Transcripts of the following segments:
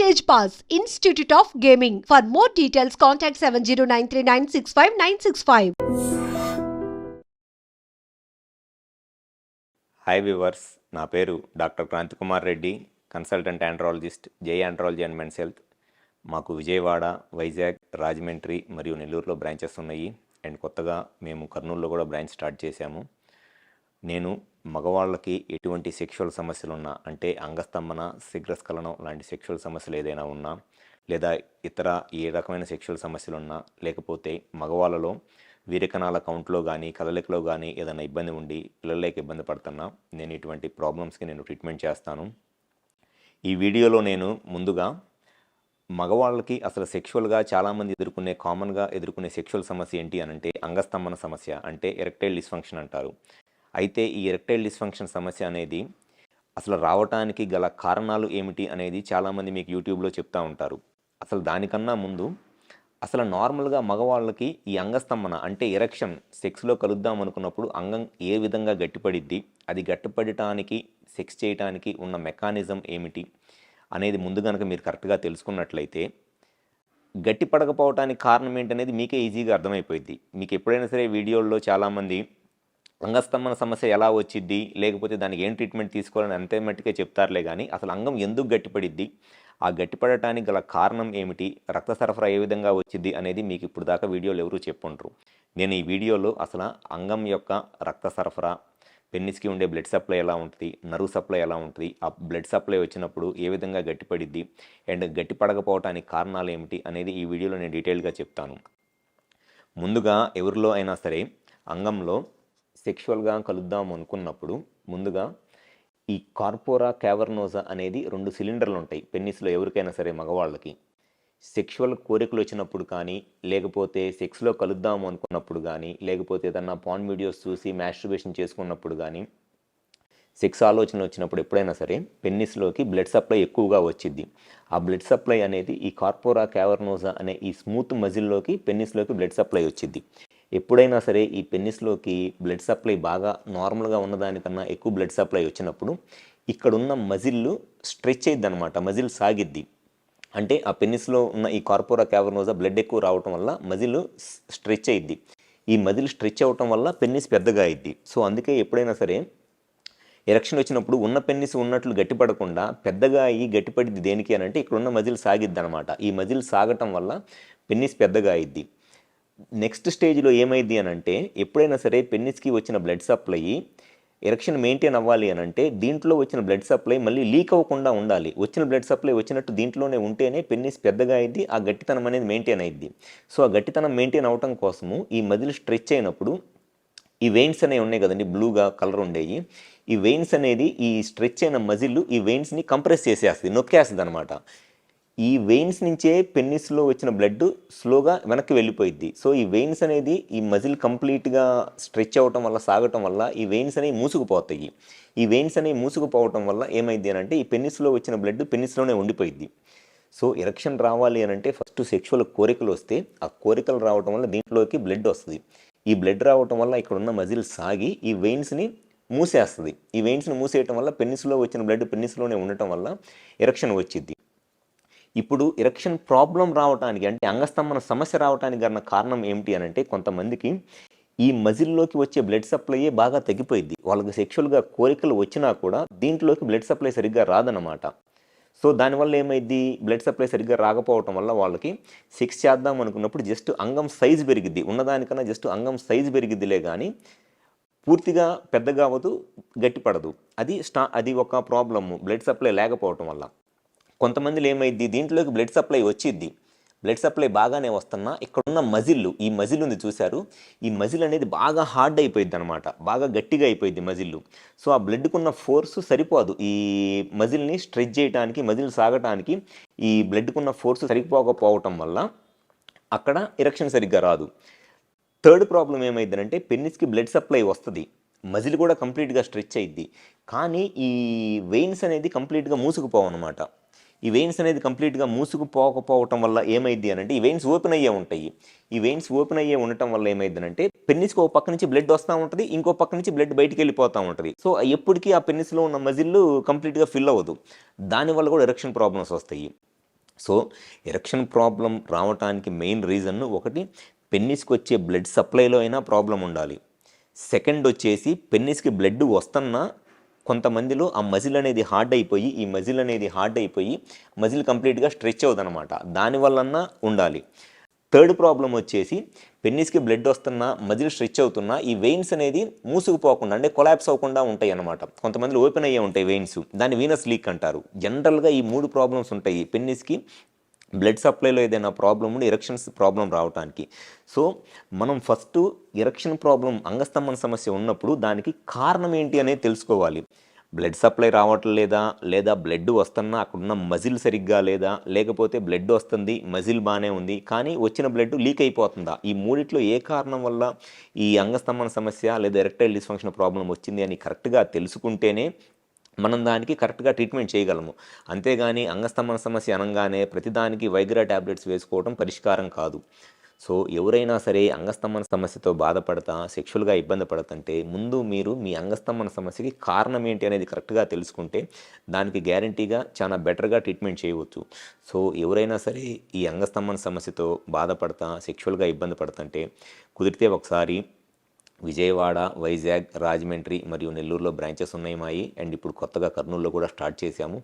Stage pass institute of gaming for more details contact seven zero nine three nine six five nine six five hi viewers నా పేరు doctor Kranthi Kumar Reddy consultant andrologist J andrology and men's health మాకు విజయవాడ వైజాగ్ రాజమండ్రి మరియు నెల్లూరులో branches ఉన్నాయి. And కొత్తగా మేము కర్నూలులో కూడా బ్రాంచ్ స్టార్ట్ చేశాము. నేను మగవాళ్ళకి ఎటువంటి సెక్షువల్ సమస్యలు ఉన్నా అంటే అంగస్తంభన శీఘ్రస్ఖలనం లాంటి సెక్షువల్ సమస్యలు ఏదైనా ఉన్నా లేదా ఇతర ఏ రకమైన సెక్షువల్ సమస్యలు ఉన్నా లేకపోతే మగవాళ్ళలో వీరకణాల కౌంట్లో కానీ కదలికలో కానీ ఏదైనా ఇబ్బంది ఉండి పిల్లలకి ఇబ్బంది పడుతున్నా నేను ఇటువంటి ప్రాబ్లమ్స్కి నేను ట్రీట్మెంట్ చేస్తాను. ఈ వీడియోలో నేను ముందుగా మగవాళ్ళకి అసలు సెక్షువల్గా చాలామంది ఎదుర్కొనే కామన్గా ఎదుర్కొనే సెక్షువల్ సమస్య ఏంటి అని అంటే అంగస్తంభన సమస్య అంటే ఎరెక్టైల్ డిస్ఫంక్షన్ అంటారు. అయితే ఈ ఎరెక్టైల్ డిస్ఫంక్షన్ సమస్య అనేది అసలు రావటానికి గల కారణాలు ఏమిటి అనేది చాలామంది మీకు యూట్యూబ్లో చెప్తూ ఉంటారు. అసలు దానికన్నా ముందు అసలు నార్మల్గా మగవాళ్ళకి ఈ అంగస్తంభన అంటే ఎరక్షన్ సెక్స్లో కలుద్దాం అనుకున్నప్పుడు అంగం ఏ విధంగా గట్టిపడిద్ది అది గట్టిపడటానికి సెక్స్ చేయటానికి ఉన్న మెకానిజం ఏమిటి అనేది ముందు కనుక మీరు కరెక్ట్గా తెలుసుకున్నట్లయితే గట్టి పడకపోవటానికి కారణం ఏంటనేది మీకే ఈజీగా అర్థమైపోయింది మీకు ఎప్పుడైనా సరే వీడియోల్లో చాలామంది అంగస్తంభన సమస్య ఎలా వచ్చిద్ది? లేకపోతే దానికి ఏం ట్రీట్మెంట్ తీసుకోవాలని అంతే మట్టుకే చెప్తారులే కానీ అసలు అంగం ఎందుకు గట్టిపడిద్ది? ఆ గట్టిపడటానికి గల కారణం ఏమిటి? రక్త సరఫరా ఏ విధంగా వచ్చింది అనేది మీకు ఇప్పుడు దాకా వీడియోలు ఎవరూ చెప్పుంటారు నేను ఈ వీడియోలో అసలు అంగం యొక్క రక్త సరఫరా పెన్నిస్కి ఉండే బ్లడ్ సప్లై ఎలా ఉంటుంది నరువు సప్లై ఎలా ఉంటుంది ఆ బ్లడ్ సప్లై వచ్చినప్పుడు ఏ విధంగా గట్టిపడిద్ది అండ్ గట్టిపడకపోవటానికి కారణాలు ఏమిటి అనేది ఈ వీడియోలో నేను డీటెయిల్గా చెప్తాను. ముందుగా ఎవరిలో అయినా సరే అంగంలో సెక్షువల్గా కలుద్దాం అనుకున్నప్పుడు ముందుగా ఈ కార్పోరా క్యావర్నోజా అనేది రెండు సిలిండర్లు ఉంటాయి. పెన్నిస్లో ఎవరికైనా సరే మగవాళ్ళకి. సెక్షువల్ కోరికలు వచ్చినప్పుడు కానీ లేకపోతే సెక్స్లో కలుద్దాము అనుకున్నప్పుడు కానీ లేకపోతే ఏదన్నా పాన్ వీడియోస్ చూసి మ్యాస్ట్రిబేషన్ చేసుకున్నప్పుడు కానీ సెక్స్ ఆలోచన వచ్చినప్పుడు ఎప్పుడైనా సరే పెన్నిస్లోకి బ్లడ్ సప్లై ఎక్కువగా వచ్చింది ఆ బ్లడ్ సప్లై అనేది ఈ కార్పోరా క్యావర్నోజా అనే ఈ స్మూత్ మజిల్లోకి పెన్నిస్లోకి బ్లడ్ సప్లై వచ్చింది ఎప్పుడైనా సరే ఈ పెన్నిస్లోకి బ్లడ్ సప్లై బాగా నార్మల్గా ఉన్నదానికన్నా ఎక్కువ బ్లడ్ సప్లై వచ్చినప్పుడు ఇక్కడున్న మజిల్ స్ట్రెచ్ అయ్యిద్ది అనమాట మజిల్ సాగిద్ది. అంటే ఆ పెన్నిస్లో ఉన్న ఈ కార్పోరా క్యావర్నోజా బ్లడ్ ఎక్కువ రావటం వల్ల మజిల్ స్ట్రెచ్ అయ్యిద్ది ఈ మజిల్ స్ట్రెచ్ అవ్వటం వల్ల పెన్నిస్ పెద్దగా అయ్యిద్ది సో అందుకే ఎప్పుడైనా సరే ఎరక్షన్ వచ్చినప్పుడు ఉన్న పెన్నిస్ ఉన్నట్లు గట్టిపడకుండా పెద్దగా అయ్యి గట్టిపడిద్ది దేనికి అని అంటే ఇక్కడ ఉన్న మజిల్ సాగిద్ది అనమాట ఈ మజిల్ సాగటం వల్ల పెన్నిస్ పెద్దగా అయ్యిద్ది నెక్స్ట్ స్టేజ్లో ఏమైంది అని అంటే ఎప్పుడైనా సరే పెన్నిస్కి వచ్చిన బ్లడ్ సప్లై ఎరక్షన్ మెయింటైన్ అవ్వాలి అని అంటే దీంట్లో వచ్చిన బ్లడ్ సప్లై మళ్ళీ లీక్ అవ్వకుండా ఉండాలి. వచ్చిన బ్లడ్ సప్లై వచ్చినట్టు దీంట్లోనే ఉంటేనే పెన్నిస్ పెద్దగా అయింది ఆ గట్టితనం అనేది మెయింటైన్ అయింది. సో ఆ గట్టితనం మెయింటైన్ అవటం కోసము ఈ మజిల్ స్ట్రెచ్ అయినప్పుడు ఈ వెయిన్స్ అనేవి ఉన్నాయి కదండి బ్లూగా కలర్ ఉండేవి ఈ వెయిన్స్ అనేది ఈ స్ట్రెచ్ అయిన మజిల్ ఈ వెయిన్స్ని కంప్రెస్ చేసేస్తుంది నొక్కేస్తుంది అనమాట ఈ వెయిన్స్ నుంచే పెన్నిస్లో వచ్చిన బ్లడ్ స్లోగా వెనక్కి వెళ్ళిపోయిద్ది. సో ఈ వెయిన్స్ అనేది ఈ మజిల్ కంప్లీట్గా స్ట్రెచ్ అవ్వటం వల్ల సాగటం వల్ల ఈ వెయిన్స్ అనేవి మూసుకుపోతాయి. ఈ వెయిన్స్ అనేవి మూసుకుపోవటం వల్ల ఏమైంది అని అంటే ఈ పెన్నిస్లో వచ్చిన బ్లడ్ పెన్నిస్లోనే ఉండిపోయింది సో ఎరక్షన్ రావాలి అని అంటే ఫస్ట్ సెక్షువల్ కోరికలు వస్తే ఆ కోరికలు రావటం వల్ల దీంట్లోకి బ్లడ్ వస్తుంది. ఈ బ్లడ్ రావటం వల్ల ఇక్కడ ఉన్న మజిల్ సాగి ఈ వెయిన్స్ని మూసేస్తుంది. ఈ వెయిన్స్ని మూసేయటం వల్ల పెన్నిస్లో వచ్చిన బ్లడ్ పెన్నిస్లోనే ఉండటం వల్ల ఎరక్షన్ వచ్చింది ఇప్పుడు ఎరక్షన్ ప్రాబ్లం రావడానికి అంటే అంగస్తంభన సమస్య రావడానికి గల కారణం ఏమిటి అని అంటే కొంతమందికి ఈ మజిల్లోకి వచ్చే బ్లడ్ సప్లైయే బాగా తగ్గిపోయింది వాళ్ళకి సెక్షువల్గా కోరికలు వచ్చినా కూడా దీంట్లోకి బ్లడ్ సప్లై సరిగ్గా రాదన్నమాట. సో దానివల్ల ఏమైంది బ్లడ్ సప్లై సరిగ్గా రాకపోవటం వల్ల వాళ్ళకి సెక్స్ చేద్దాం అనుకున్నప్పుడు జస్ట్ అంగం సైజు పెరిగిద్ది. ఉన్నదానికన్నా జస్ట్ అంగం సైజు పెరిగిద్దిలే కానీ పూర్తిగా పెద్దగా అవ్వదు గట్టిపడదు. అది స్టా అది ఒక ప్రాబ్లము బ్లడ్ సప్లై లేకపోవటం వల్ల. కొంతమందిలో ఏమైద్ది దీంట్లోకి బ్లడ్ సప్లై వచ్చిద్ది. బ్లడ్ సప్లై బాగానే వస్తున్నా ఇక్కడున్న మజిల్లు ఈ మజిల్ ఉంది చూశారు. ఈ మజిల్ అనేది బాగా హార్డ్ అయిపోయింది అనమాట బాగా గట్టిగా అయిపోయింది మజిల్ సో ఆ బ్లడ్కున్న ఫోర్స్ సరిపోదు. ఈ మజిల్ని స్ట్రెచ్ చేయడానికి మజిల్ సాగటానికి ఈ బ్లడ్కున్న ఫోర్స్ సరిపోకపోవటం వల్ల అక్కడ ఎరక్షన్ సరిగ్గా రాదు. థర్డ్ ప్రాబ్లం ఏమైందంటే పెన్నిస్కి బ్లడ్ సప్లై వస్తుంది. మజిల్ కూడా కంప్లీట్గా స్ట్రెచ్ అయ్యిద్ది కానీ ఈ వెయిన్స్ అనేది కంప్లీట్గా మూసుకుపోవన్నమాట. ఈ వెయిన్స్ అనేది కంప్లీట్గా మూసుకుపోకపోవటం వల్ల ఏమైంది అని అంటే ఈ వెయిన్స్ ఓపెన్ అయ్యే ఉంటాయి. ఈ వెయిన్స్ ఓపెన్ అయ్యే ఉండటం వల్ల ఏమైంది అంటే పెన్నిస్కి ఒక పక్క నుంచి బ్లడ్ వస్తూ ఉంటుంది ఇంకో పక్క నుంచి బ్లడ్ బయటికి వెళ్ళిపోతూ ఉంటుంది. సో ఎప్పటికీ ఆ పెన్నిస్లో ఉన్న మజిల్ కంప్లీట్గా ఫిల్ అవ్వదు. దానివల్ల కూడా ఎరక్షన్ ప్రాబ్లమ్స్ వస్తాయి. సో ఎరక్షన్ ప్రాబ్లం రావటానికి మెయిన్ రీజన్ ఒకటి పెన్నిస్కి వచ్చే బ్లడ్ సప్లైలో అయినా ప్రాబ్లం ఉండాలి. సెకండ్ వచ్చేసి పెన్నిస్కి బ్లడ్ వస్తున్నా కొంతమందిలో ఆ మజిల్ అనేది హార్డ్ అయిపోయి ఈ మజిల్ అనేది హార్డ్ అయిపోయి మజిల్ కంప్లీట్గా స్ట్రెచ్ అవుతుందన్నమాట దానివల్లన్నా ఉండాలి. థర్డ్ ప్రాబ్లం వచ్చేసి పెన్నిస్కి బ్లడ్ వస్తున్నా మజిల్ స్ట్రెచ్ అవుతున్నా ఈ వెయిన్స్ అనేది మూసుకుపోకుండా అంటే కొలాప్స్ అవ్వకుండా ఉంటాయి అన్నమాట కొంతమంది ఓపెన్ అయ్యే ఉంటాయి వెయిన్స్ దాన్ని వీనస్ లీక్ అంటారు. జనరల్గా ఈ మూడు ప్రాబ్లమ్స్ ఉంటాయి. పెన్నిస్కి బ్లడ్ సప్లైలో ఏదైనా ప్రాబ్లం ఉండి ఎరక్షన్స్ ప్రాబ్లం రావడానికి సో మనం ఫస్ట్ ఎరక్షన్ ప్రాబ్లం అంగస్తంభన సమస్య ఉన్నప్పుడు దానికి కారణం ఏంటి అనేది తెలుసుకోవాలి. బ్లడ్ సప్లై రావటం లేదా లేదా బ్లడ్ వస్తున్నా అక్కడున్న మజిల్ సరిగ్గా లేదా లేకపోతే బ్లడ్ వస్తుంది మజిల్ బాగానే ఉంది కానీ వచ్చిన బ్లడ్ లీక్ అయిపోతుందా? ఈ మూడిట్లో ఏ కారణం వల్ల ఈ అంగస్తంభన సమస్య లేదా ఎరెక్టైల్ డిస్ఫంక్షన్ ప్రాబ్లం వచ్చింది అని కరెక్ట్గా తెలుసుకుంటేనే మనం దానికి కరెక్ట్గా ట్రీట్మెంట్ చేయగలము. అంతేగాని అంగస్తంభన సమస్య అనగానే ప్రతిదానికి వైగ్రా ట్యాబ్లెట్స్ వేసుకోవడం పరిష్కారం కాదు. సో ఎవరైనా సరే అంగస్తంభన సమస్యతో బాధపడతా సెక్షువల్గా ఇబ్బంది పడతంటే ముందు మీరు మీ అంగస్తంభన సమస్యకి కారణం ఏంటి అనేది కరెక్ట్గా తెలుసుకుంటే దానికి గ్యారంటీగా చాలా బెటర్గా ట్రీట్మెంట్ చేయవచ్చు. సో ఎవరైనా సరే ఈ అంగస్తంభన సమస్యతో బాధపడతా సెక్షువల్గా ఇబ్బంది పడతంటే కుదిరితే ఒకసారి విజయవాడ వైజాగ్ రాజమండ్రి మరియు నెల్లూరులో బ్రాంచెస్ ఉన్నాయి మాయి. అండ్ ఇప్పుడు కొత్తగా కర్నూలులో కూడా స్టార్ట్ చేశాము.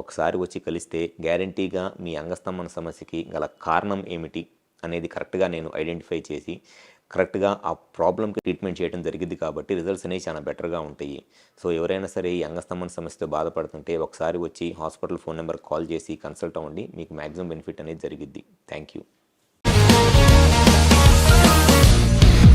ఒకసారి వచ్చి కలిస్తే గ్యారంటీగా మీ అంగస్తంభన సమస్యకి గల కారణం ఏమిటి అనేది కరెక్ట్గా నేను ఐడెంటిఫై చేసి కరెక్ట్గా ఆ ప్రాబ్లంకి ట్రీట్మెంట్ చేయడం జరిగింది కాబట్టి రిజల్ట్స్ అనేవి చాలా బెటర్గా ఉంటాయి. సో ఎవరైనా సరే ఈ అంగస్తంభన సమస్యతో బాధపడుతుంటే ఒకసారి వచ్చి హాస్పిటల్ ఫోన్ నెంబర్ కాల్ చేసి కన్సల్ట్ అవ్వండి. మీకు మ్యాక్సిమం బెనిఫిట్ అనేది జరిగిద్ది. Thank you.